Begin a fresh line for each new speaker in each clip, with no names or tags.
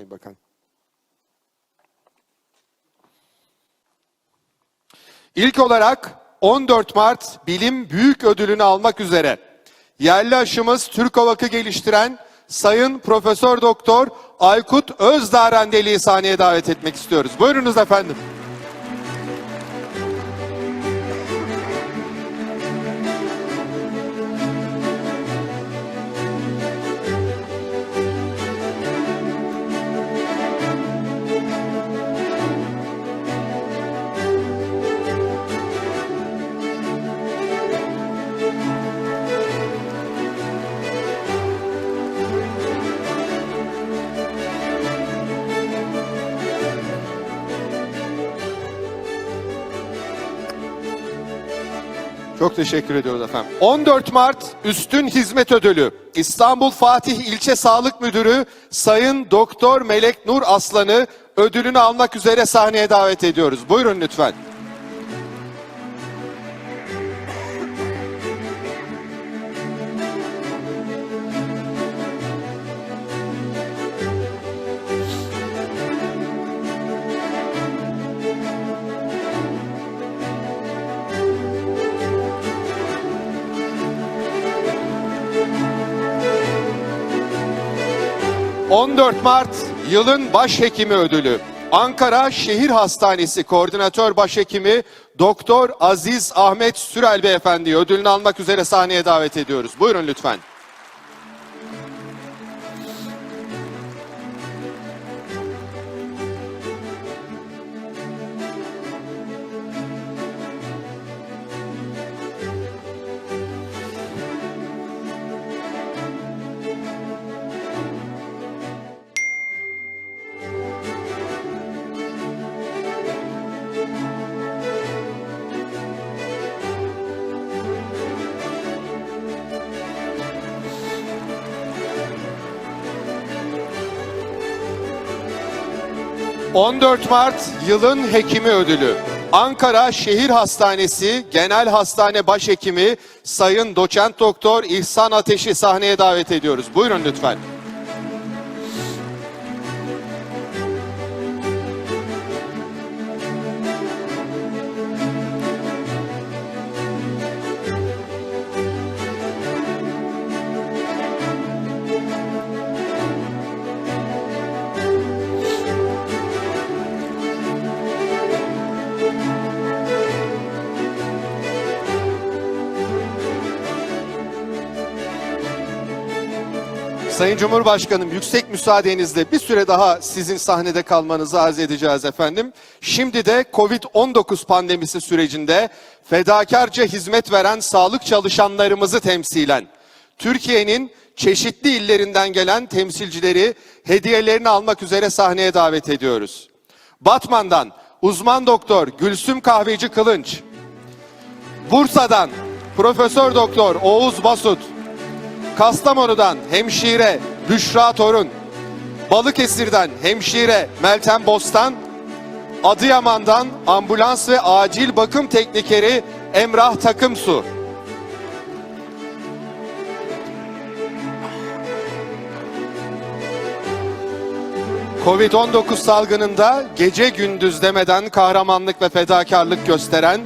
Sayın Bakan. İlk olarak 14 Mart Bilim Büyük Ödülünü almak üzere yerli aşımız Türk Ovak'ı geliştiren Sayın Profesör Doktor Aykut Özdağrendeli'yi sahneye davet etmek istiyoruz. Buyurunuz efendim. Çok teşekkür ediyoruz efendim. 14 Mart Üstün Hizmet Ödülü İstanbul Fatih İlçe Sağlık Müdürü Sayın Doktor Melek Nur Aslan'ı ödülünü almak üzere sahneye davet ediyoruz. Buyurun lütfen. ...14 Mart yılın başhekimi ödülü. Ankara Şehir Hastanesi Koordinatör Başhekimi Doktor Aziz Ahmet Sürel Beyefendi ödülünü almak üzere sahneye davet ediyoruz. Buyurun lütfen. ...14 Mart yılın hekimi ödülü. Ankara Şehir Hastanesi Genel Hastane Başhekimi Sayın Doçent Doktor İhsan Ateş'i sahneye davet ediyoruz. Buyurun lütfen. Sayın Cumhurbaşkanım yüksek müsaadenizle bir süre daha sizin sahnede kalmanızı arz edeceğiz efendim. Şimdi de Covid-19 pandemisi sürecinde fedakarca hizmet veren sağlık çalışanlarımızı temsilen Türkiye'nin çeşitli illerinden gelen temsilcileri hediyelerini almak üzere sahneye davet ediyoruz. Batman'dan uzman doktor Gülsüm Kahveci Kılınç, Bursa'dan Profesör Doktor Oğuz Basut, Kastamonu'dan hemşire Büşra Torun, Balıkesir'den hemşire Meltem Bostan, Adıyaman'dan ambulans ve acil bakım teknikeri Emrah Takımsu. Covid-19 salgınında gece gündüz demeden kahramanlık ve fedakarlık gösteren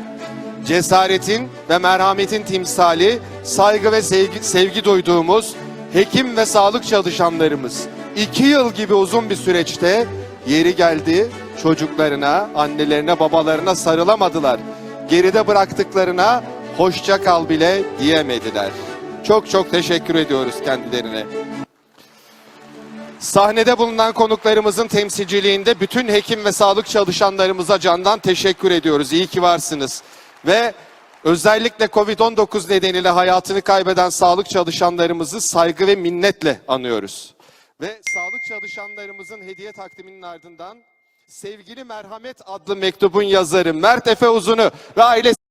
cesaretin ve merhametin timsali, saygı ve sevgi, sevgi duyduğumuz hekim ve sağlık çalışanlarımız iki yıl gibi uzun bir süreçte yeri geldi çocuklarına, annelerine, babalarına sarılamadılar. Geride bıraktıklarına hoşça kal bile diyemediler. Çok çok teşekkür ediyoruz kendilerine. Sahnede bulunan konuklarımızın temsilciliğinde bütün hekim ve sağlık çalışanlarımıza candan teşekkür ediyoruz. İyi ki varsınız. Ve özellikle Covid-19 nedeniyle hayatını kaybeden sağlık çalışanlarımızı saygı ve minnetle anıyoruz. Ve sağlık çalışanlarımızın hediye takdiminin ardından Sevgili Merhamet adlı mektubun yazarı Mert Efe Uzun'u ve ailesi